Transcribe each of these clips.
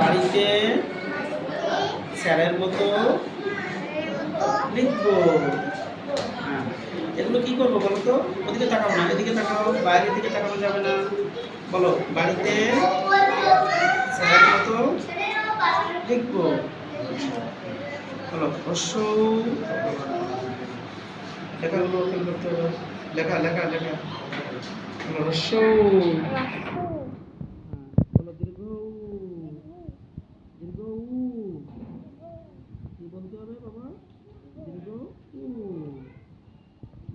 বাড়িতে স্যারের মতো লিখব। হ্যাঁ। এগুলো কি করব বলো তো? ওদিকে তাকাও না, এদিকে তাকাও, বাইরের দিকে তাকানো যাবে না। বলো, বাড়িতে স্যারের মতো লিখব। বলো হস্য লেখাগুলো লেখা লেখা লেখা। বলো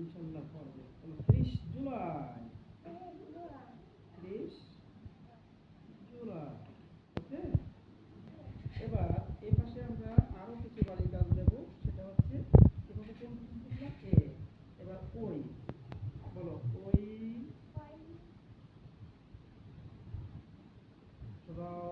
ইনশাল্লাহ করবে ত্রিশ জুলাই। ত্রিশ জুলাই ওকে? এবার এ পাশে আমরা আরও কিছু বাড়ির কাজ দেবো সেটা হচ্ছে এবার ওই। বলো ওই। রাও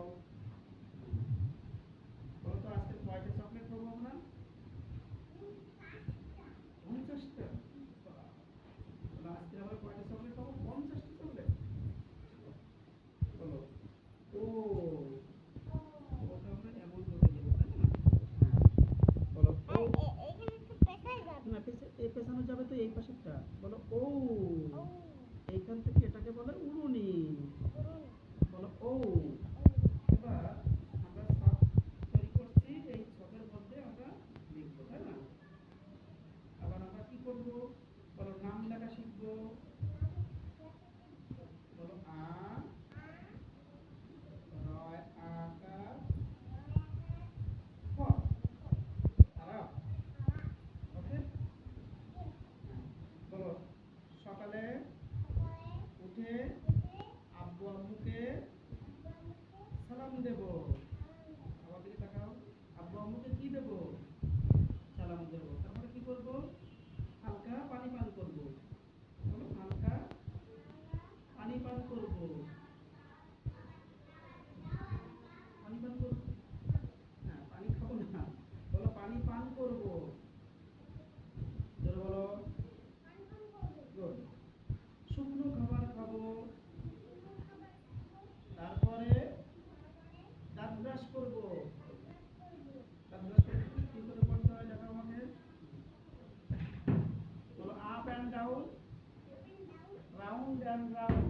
un gran ramo